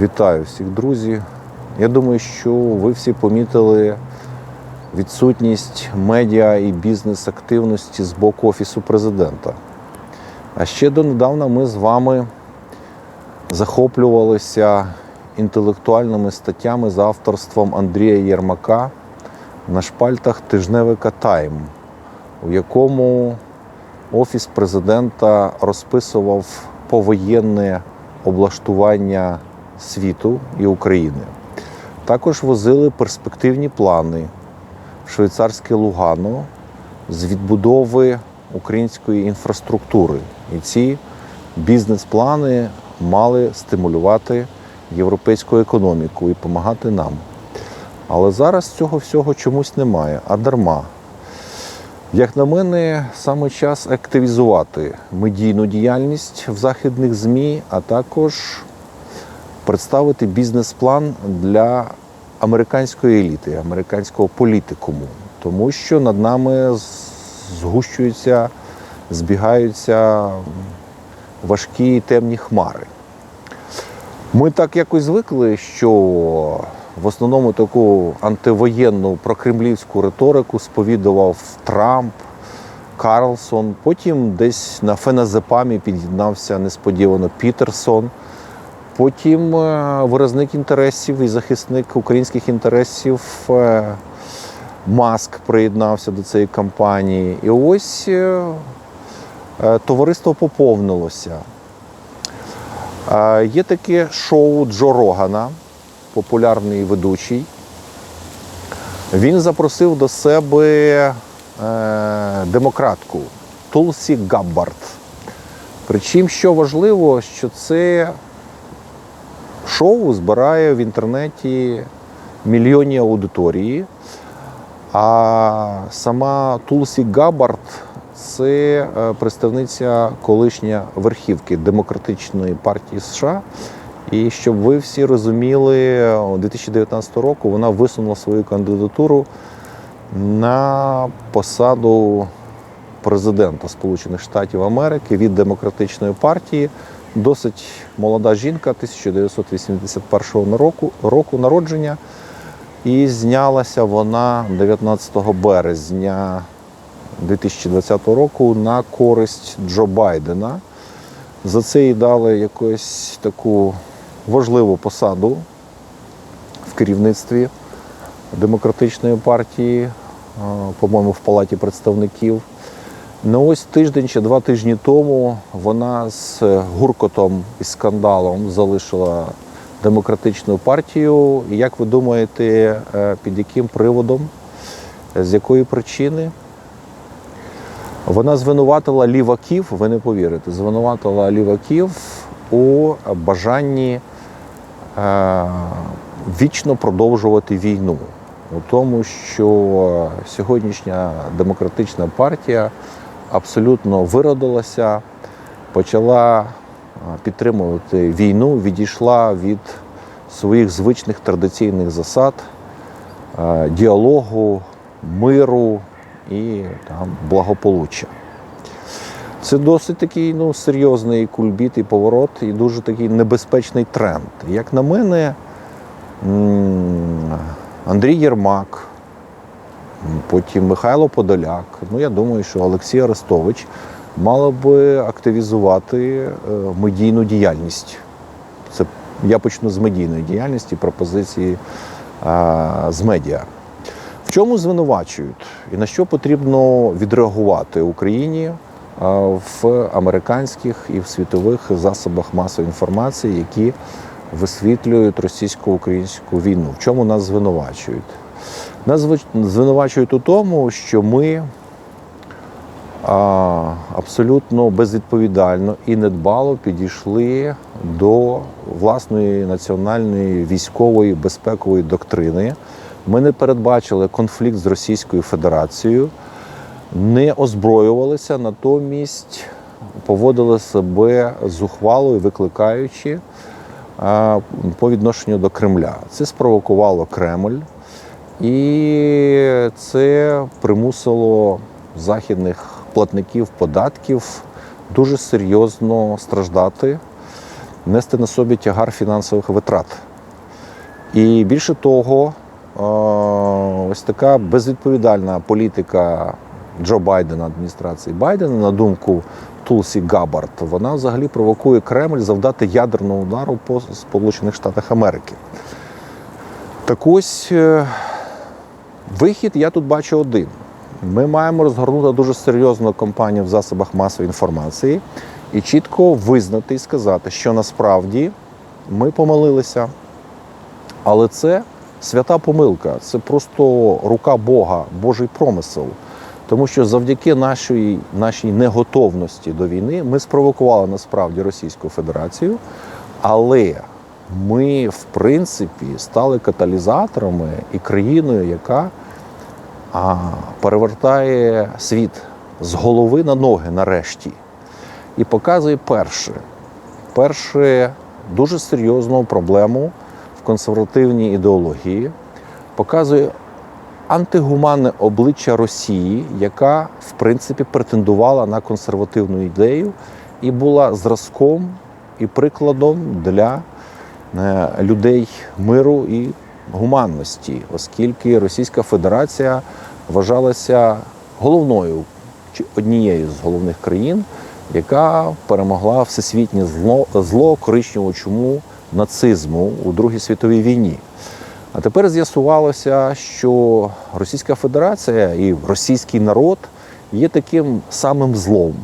Вітаю всіх, друзі. Я думаю, що ви всі помітили відсутність медіа і бізнес-активності з боку Офісу президента. А ще донедавна ми з вами захоплювалися інтелектуальними статтями за авторством Андрія Єрмака на шпальтах тижневика Тайм, у якому Офіс президента розписував повоєнне облаштування світу і України. Також возили перспективні плани в швейцарське Лугано з відбудови української інфраструктури. І ці бізнес-плани мали стимулювати європейську економіку і допомагати нам. Але зараз цього всього чомусь немає, а дарма. Як на мене, саме час активізувати медійну діяльність в західних ЗМІ, а також представити бізнес-план для американської еліти, американського політикуму, тому що над нами згущуються, збігаються важкі темні хмари. Ми так якось звикли, що в основному таку антивоєнну прокремлівську риторику сповідував Трамп, Карлсон. Потім десь на феназепамі під'єднався несподівано Пітерсон. Потім е, виразник інтересів і захисник українських інтересів е, Маск приєднався до цієї кампанії. І ось е, товариство поповнилося. Є таке шоу Джо Рогана, популярний ведучий. Він запросив до себе демократку Тулсі Габбард. Причому, що важливо, що це шоу збирає в інтернеті мільйонні аудиторії. А сама Тулсі Габбард це е, представниця колишня верхівки Демократичної партії США. І щоб ви всі розуміли, у 2019 року вона висунула свою кандидатуру на посаду президента Сполучених Штатів Америки від демократичної партії. Досить молода жінка 1981 року, року народження. І знялася вона 19 березня 2020 року на користь Джо Байдена. За це їй дали якусь таку важливу посаду в керівництві демократичної партії, по-моєму, в Палаті представників. Ну ось тиждень чи два тижні тому вона з гуркотом і скандалом залишила демократичну партію. Як ви думаєте, е, під яким приводом, з якої причини? Вона звинуватила ліваків, ви не повірите, звинуватила ліваків у бажанні е, вічно продовжувати війну. У тому, що сьогоднішня демократична партія абсолютно виродилася, почала е, підтримувати війну, відійшла від своїх звичних традиційних засад, е, діалогу, миру і там, благополуччя. Це досить такий ну, серйозний кульбіт і поворот, і дуже такий небезпечний тренд. Як на мене, Андрій Єрмак, потім Михайло Подоляк, ну я думаю, що Олексій Арестович мали би активізувати е, медійну діяльність. Це я почну з медійної діяльності, пропозиції е, з медіа. В чому звинувачують і на що потрібно відреагувати Україні в американських і в світових засобах масової інформації, які висвітлюють російсько-українську війну? В чому нас звинувачують? Нас звинувачують у тому, що ми абсолютно безвідповідально і недбало підійшли до власної національної військової безпекової доктрини. Ми не передбачили конфлікт з Російською Федерацією, не озброювалися, натомість поводили себе зухвало і викликаючи по відношенню до Кремля. Це спровокувало Кремль, і це примусило західних платників податків дуже серйозно страждати нести на собі тягар фінансових витрат. І більше того, е, ось така безвідповідальна політика Джо Байдена, адміністрації Байдена, на думку Тулсі Габард, вона взагалі провокує Кремль завдати ядерного удару по Сполучених Штатах Америки. Так ось е, вихід я тут бачу один. Ми маємо розгорнути дуже серйозну кампанію в засобах масової інформації і чітко визнати і сказати, що насправді ми помилилися. Але це свята помилка, це просто рука Бога, Божий промисел. Тому що завдяки нашій, нашій неготовності до війни ми спровокували насправді Російську Федерацію, але ми, в принципі, стали каталізаторами і країною, яка а, перевертає світ з голови на ноги нарешті. І показує перше, перше дуже серйозну проблему в консервативній ідеології, показує антигуманне обличчя Росії, яка в принципі претендувала на консервативну ідею і була зразком і прикладом для людей миру і гуманності, оскільки Російська Федерація вважалася головною чи однією з головних країн, яка перемогла всесвітнє зло, зло коричневу чуму нацизму у Другій світовій війні. А тепер з'ясувалося, що Російська Федерація і російський народ є таким самим злом,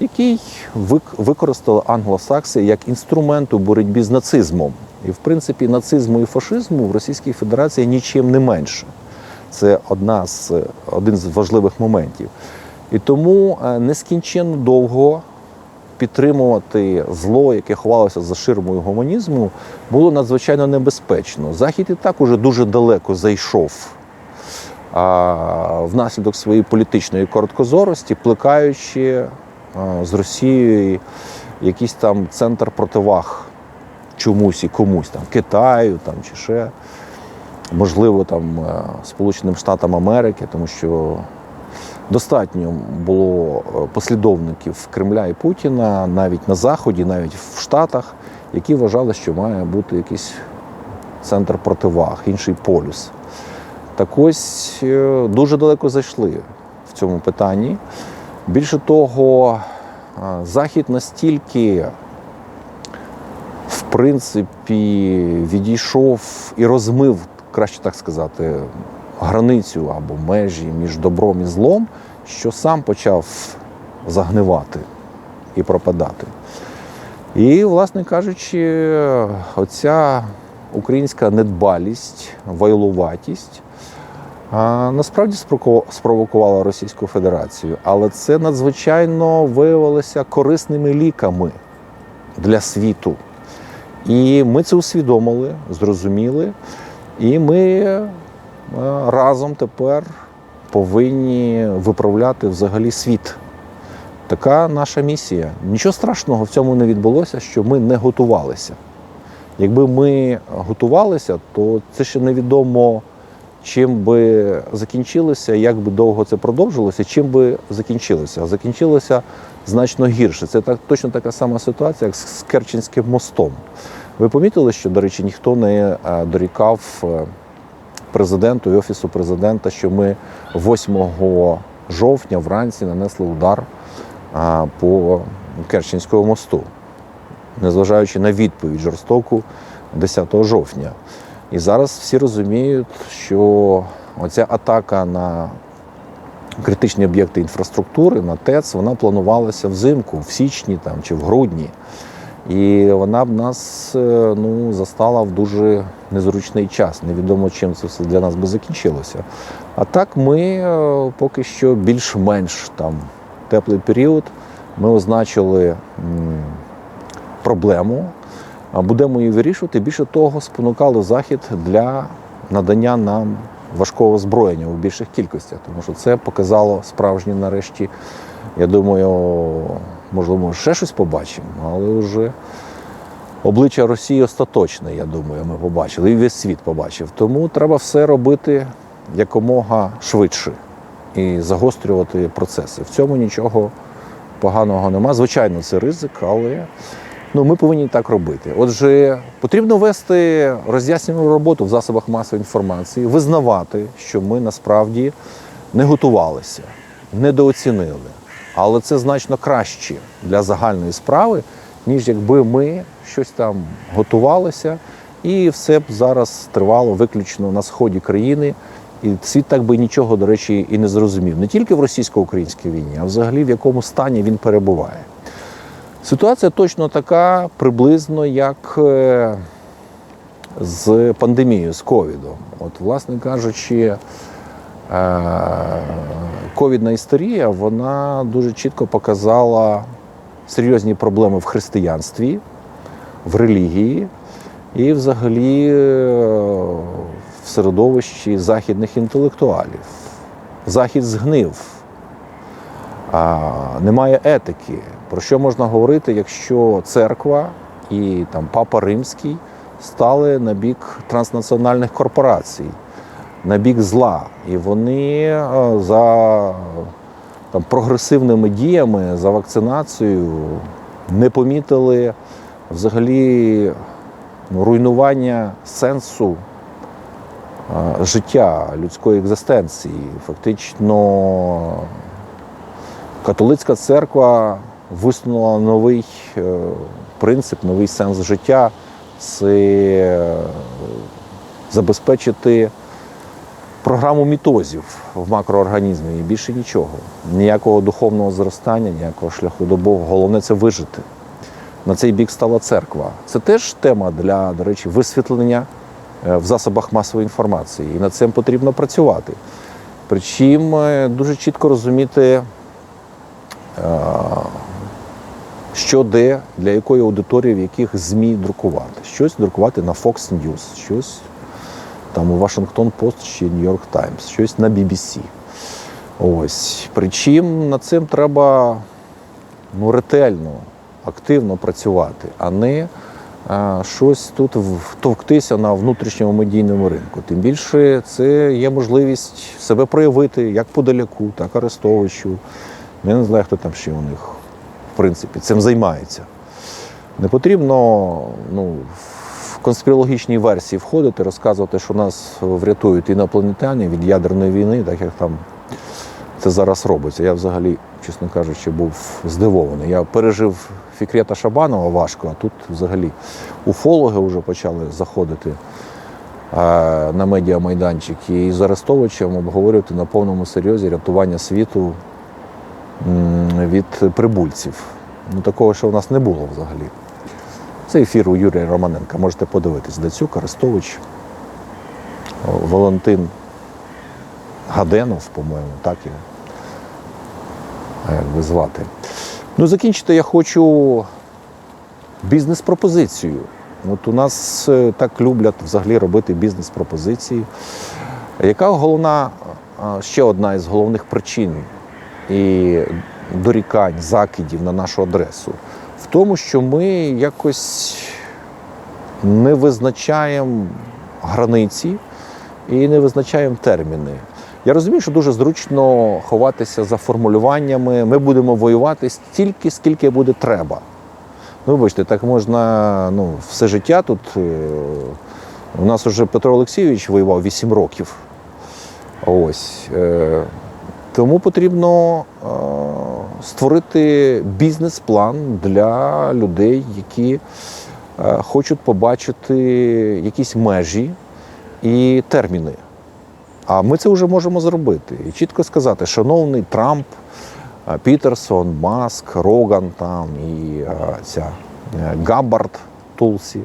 який вик- використали англосакси як інструмент у боротьбі з нацизмом. І, в принципі, нацизму і фашизму в Російській Федерації нічим не менше. Це одна з, один з важливих моментів. І тому е, нескінченно довго підтримувати зло, яке ховалося за ширмою гуманізму, було надзвичайно небезпечно. Захід і так уже дуже далеко зайшов а, внаслідок своєї політичної короткозорості, плекаючи з Росією якийсь там центр противаг чомусь і комусь, там Китаю там, чи ще, можливо, там е, Сполученим Штатам Америки, тому що достатньо було е, послідовників Кремля і Путіна навіть на Заході, навіть в Штатах, які вважали, що має бути якийсь центр противаг, інший полюс. Так ось е, дуже далеко зайшли в цьому питанні. Більше того, Захід настільки, в принципі, відійшов і розмив, краще так сказати, границю або межі між добром і злом, що сам почав загнивати і пропадати. І, власне кажучи, оця українська недбалість, вайлуватість насправді спровокувала Російську Федерацію, але це надзвичайно виявилося корисними ліками для світу. І ми це усвідомили, зрозуміли, і ми е, разом тепер повинні виправляти взагалі світ. Така наша місія. Нічого страшного в цьому не відбулося, що ми не готувалися. Якби ми готувалися, то це ще невідомо, чим би закінчилося, як би довго це продовжилося, чим би закінчилося. Закінчилося значно гірше. Це так, точно така сама ситуація, як з Керченським мостом. Ви помітили, що, до речі, ніхто не е, дорікав е, президенту і офісу президента, що ми 8 жовтня вранці нанесли удар по Керченському мосту, незважаючи на відповідь жорстоку 10 жовтня. І зараз всі розуміють, що оця атака на критичні об'єкти інфраструктури, на ТЕЦ, вона планувалася взимку, в січні там, чи в грудні. І вона б нас е, ну, застала в дуже незручний час. Невідомо, чим це все для нас би закінчилося. А так ми е, поки що більш-менш там теплий період. Ми означили проблему, будемо її вирішувати. Більше того, спонукали захід для надання нам важкого озброєння у більших кількостях, тому що це показало справжні нарешті. Я думаю, можливо, ще щось побачимо, але вже обличчя Росії остаточне, я думаю, ми побачили, і весь світ побачив. Тому треба все робити якомога швидше і загострювати процеси. В цьому нічого поганого нема. Звичайно, це ризик, але Ну, ми повинні так робити. Отже, потрібно вести роз'яснювальну роботу в засобах масової інформації, визнавати, що ми насправді не готувалися, недооцінили. Але це значно краще для загальної справи, ніж якби ми щось там готувалися, і все б зараз тривало виключно на сході країни. І світ так би нічого, до речі, і не зрозумів. Не тільки в російсько-українській війні, а взагалі в якому стані він перебуває. Ситуація точно така, приблизно як е, з пандемією, з ковідом. От, власне кажучи, е, ковідна історія вона дуже чітко показала серйозні проблеми в християнстві, в релігії і взагалі е, в середовищі західних інтелектуалів. Захід згнив, немає етики. Про що можна говорити, якщо церква і там папа римський стали на бік транснаціональних корпорацій, на бік зла, і вони е, за там, прогресивними діями, за вакцинацією не помітили взагалі ну, руйнування сенсу е, життя людської екзистенції. Фактично католицька церква висунула новий е, принцип, новий сенс життя це е, забезпечити програму мітозів в макроорганізмі і більше нічого. Ніякого духовного зростання, ніякого шляху до Бога. Головне це вижити. На цей бік стала церква. Це теж тема для, до речі, висвітлення е, в засобах масової інформації. І над цим потрібно працювати. Причому дуже чітко розуміти, що де, для якої аудиторії, в яких ЗМІ друкувати. Щось друкувати на Fox News, щось там у Washington Post чи New York Times, щось на BBC. Ось. Причому над цим треба ну, ретельно, активно працювати, а не а, щось тут втовктися на внутрішньому медійному ринку. Тим більше це є можливість себе проявити як Подоляку, так Арестовичу. Я не знаю, хто там ще у них в принципі цим займається. Не потрібно ну, в конспірологічні версії входити, розказувати, що нас врятують інопланетяни від ядерної війни, так як там це зараз робиться. Я взагалі, чесно кажучи, був здивований. Я пережив Фікрета Шабанова важко, а тут взагалі уфологи вже почали заходити е, на медіамайданчики і з Арестовичем обговорювати на повному серйозі рятування світу від прибульців. Ну, такого, що в нас не було взагалі. Це ефір у Юрія Романенка. Можете подивитись. Дацюк, Арестович, Валентин Гаденов, по-моєму, так а як би звати. Ну, закінчити я хочу бізнес-пропозицію. От у нас е, так люблять взагалі робити бізнес-пропозиції. Яка головна, ще одна із головних причин і дорікань, закидів на нашу адресу? В тому, що ми якось не визначаємо границі і не визначаємо терміни. Я розумію, що дуже зручно ховатися за формулюваннями. Ми будемо воювати стільки, скільки буде треба. Ну, вибачте, так можна ну, все життя тут. е, У нас вже Петро Олексійович воював 8 років. Ось. Тому потрібно е, створити бізнес-план для людей, які е, хочуть побачити якісь межі і терміни. А ми це вже можемо зробити. І чітко сказати, шановний Трамп, е, Пітерсон, Маск, Роган там і ця Габбард Тулсі.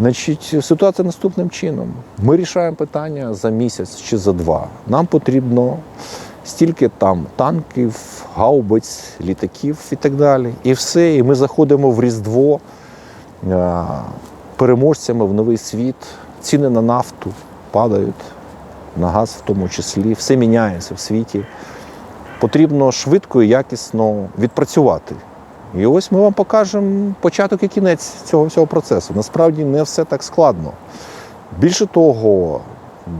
Значить, ситуація наступним чином. Ми рішаємо питання за місяць чи за два. Нам потрібно стільки там танків, гаубиць, літаків і так далі. І все. І ми заходимо в Різдво е, переможцями в новий світ. Ціни на нафту падають на газ в тому числі, все міняється в світі. Потрібно швидко і якісно відпрацювати. І ось ми вам покажемо початок і кінець цього всього процесу. Насправді не все так складно. Більше того,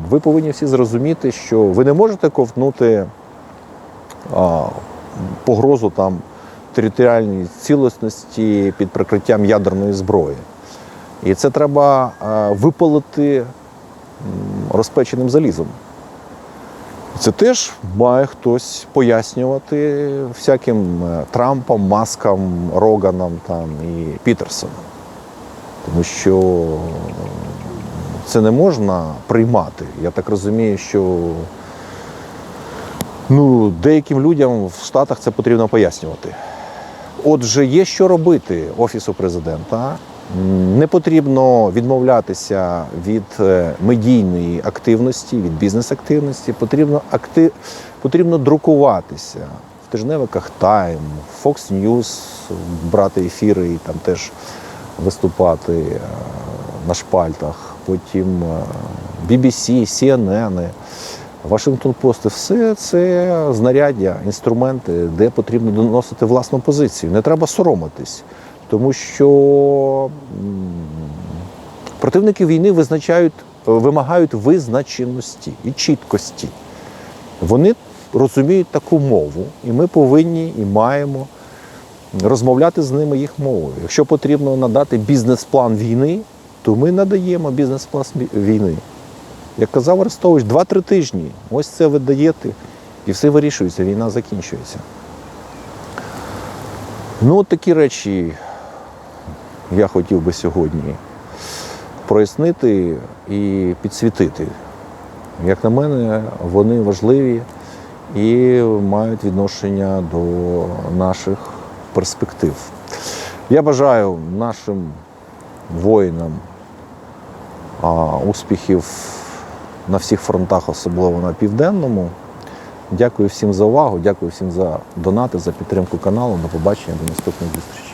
ви повинні всі зрозуміти, що ви не можете ковтнути погрозу там територіальній цілісності під прикриттям ядерної зброї. І це треба е, випалити розпеченим залізом. Це теж має хтось пояснювати всяким е, Трампам, Маскам, Роганам там, і Пітерсонам. Тому що це не можна приймати. Я так розумію, що ну, деяким людям в Штатах це потрібно пояснювати. Отже, є що робити Офісу президента. Не потрібно відмовлятися від е, медійної активності, від бізнес-активності. Потрібно, акти... потрібно друкуватися в тижневиках Time, Fox News, брати ефіри і там теж виступати е, на шпальтах. Потім е, BBC, CNN, Вашингтон Пост. Все це знаряддя, інструменти, де потрібно доносити власну позицію. Не треба соромитись, тому що противники війни визначають, вимагають визначеності і чіткості. Вони розуміють таку мову, і ми повинні і маємо розмовляти з ними їх мовою. Якщо потрібно надати бізнес-план війни, то ми надаємо бізнес-план війни. Як казав Арестович, 2-3 тижні. Ось це ви даєте, і все вирішується, війна закінчується. Ну, такі речі я хотів би сьогодні прояснити і підсвітити. Як на мене, вони важливі і мають відношення до наших перспектив. Я бажаю нашим воїнам успіхів на всіх фронтах, особливо на південному. Дякую всім за увагу, дякую всім за донати, за підтримку каналу. До побачення, до наступних зустрічей.